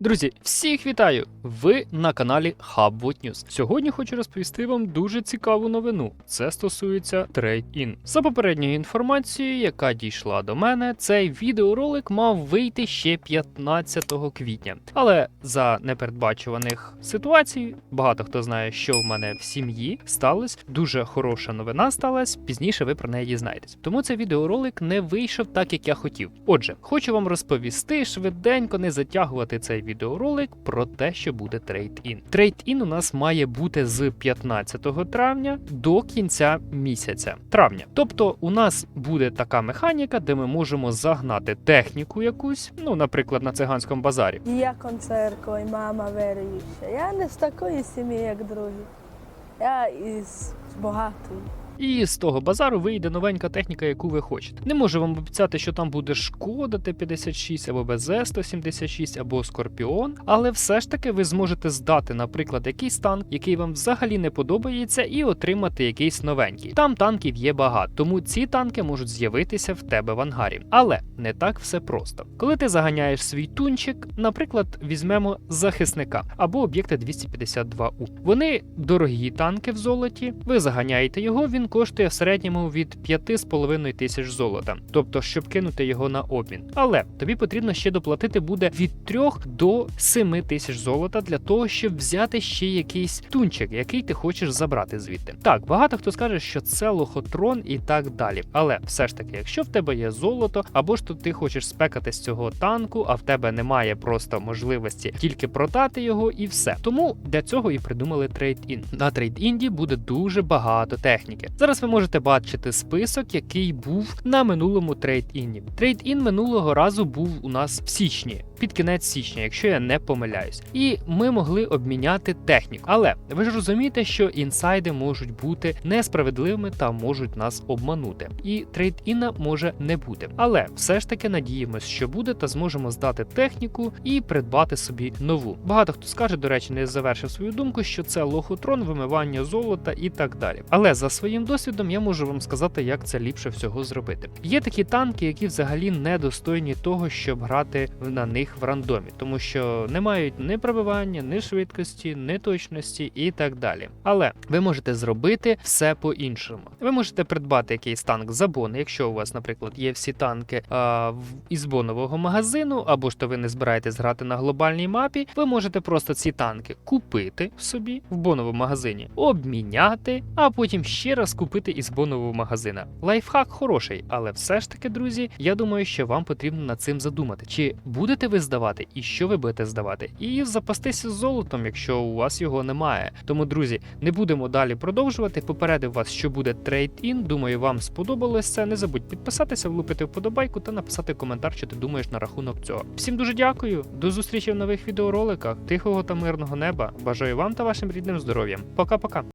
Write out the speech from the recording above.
Друзі, всіх вітаю! Ви на каналі HubWhat News. Сьогодні хочу розповісти вам дуже цікаву новину. Це стосується Trade-In. За попередньою інформацією, яка дійшла до мене, цей відеоролик мав вийти ще 15 квітня. Але за непередбачуваних ситуацій, багато хто знає, що в мене в сім'ї сталося. Дуже хороша новина сталася. Пізніше ви про неї дізнаєтесь. Тому цей відеоролик не вийшов так, як я хотів. Отже, хочу вам розповісти швиденько, не затягувати цей відеоролик про те, що буде трейд-ін. Трейд-ін у нас має бути з 15 травня до кінця місяця травня. Тобто, у нас буде така механіка, де ми можемо загнати техніку якусь, ну, наприклад, на циганському базарі. Я концерко, і мама віруюча. Я не з такої сім'ї, як другі. Я із багатої. І з того базару вийде новенька техніка, яку ви хочете. Не можу вам обіцяти, що там буде шкода Т-56 або БЗ-176 або Скорпіон, але все ж таки ви зможете здати, наприклад, якийсь танк, який вам взагалі не подобається, і отримати якийсь новенький. Там танків є багато, тому ці танки можуть з'явитися в тебе в ангарі. Але не так все просто. Коли ти заганяєш свій тунчик, наприклад, візьмемо захисника або об'єкта 252У. Вони дорогі танки в золоті. Ви заганяєте його, він коштує в середньому від 5,5 тисяч золота, тобто, щоб кинути його на обмін. Але тобі потрібно ще доплатити буде від 3 до 7 тисяч золота для того, щоб взяти ще якийсь тунчик, який ти хочеш забрати звідти. Так, багато хто скаже, що це лохотрон і так далі. Але все ж таки, якщо в тебе є золото, або ж то ти хочеш спекати з цього танку, а в тебе немає просто можливості тільки продати його і все. Тому для цього і придумали трейд-ін. На трейд-інді буде дуже багато техніки. Зараз ви можете бачити список, який був на минулому трейд-інні. Трейд-ін минулого разу був у нас в січні. Під кінець січня, якщо я не помиляюсь, і ми могли обміняти техніку. Але ви ж розумієте, що інсайди можуть бути несправедливими та можуть нас обманути. І трейд-іна може не бути. Але все ж таки надіємось, що буде, та зможемо здати техніку і придбати собі нову. Багато хто скаже, до речі, не завершив свою думку, що це лохотрон, вимивання золота і так далі. Але за своїм досвідом я можу вам сказати, як це ліпше всього зробити. Є такі танки, які взагалі недостойні того, щоб грати на них в рандомі, тому що не мають ні пробивання, ні швидкості, ні точності і так далі. Але ви можете зробити все по-іншому. Ви можете придбати якийсь танк за бон, якщо у вас, наприклад, є всі танки а, із бонового магазину, або ж то ви не збираєтесь грати на глобальній мапі. Ви можете просто ці танки купити собі в боновому магазині, обміняти, а потім ще раз купити із бонового магазина. Лайфхак хороший, але все ж таки, друзі, я думаю, що вам потрібно над цим задумати, чи будете ви здавати і що ви будете здавати, і запастися золотом, якщо у вас його немає. Тому, друзі, не будемо далі продовжувати. Попередив вас, що буде трейд-ін. Думаю, вам сподобалось це. Не забудь підписатися, влупити вподобайку та написати коментар, що ти думаєш на рахунок цього. Всім дуже дякую. До зустрічі в нових відеороликах. Тихого та мирного неба. Бажаю вам та вашим рідним здоров'ям. Пока-пока.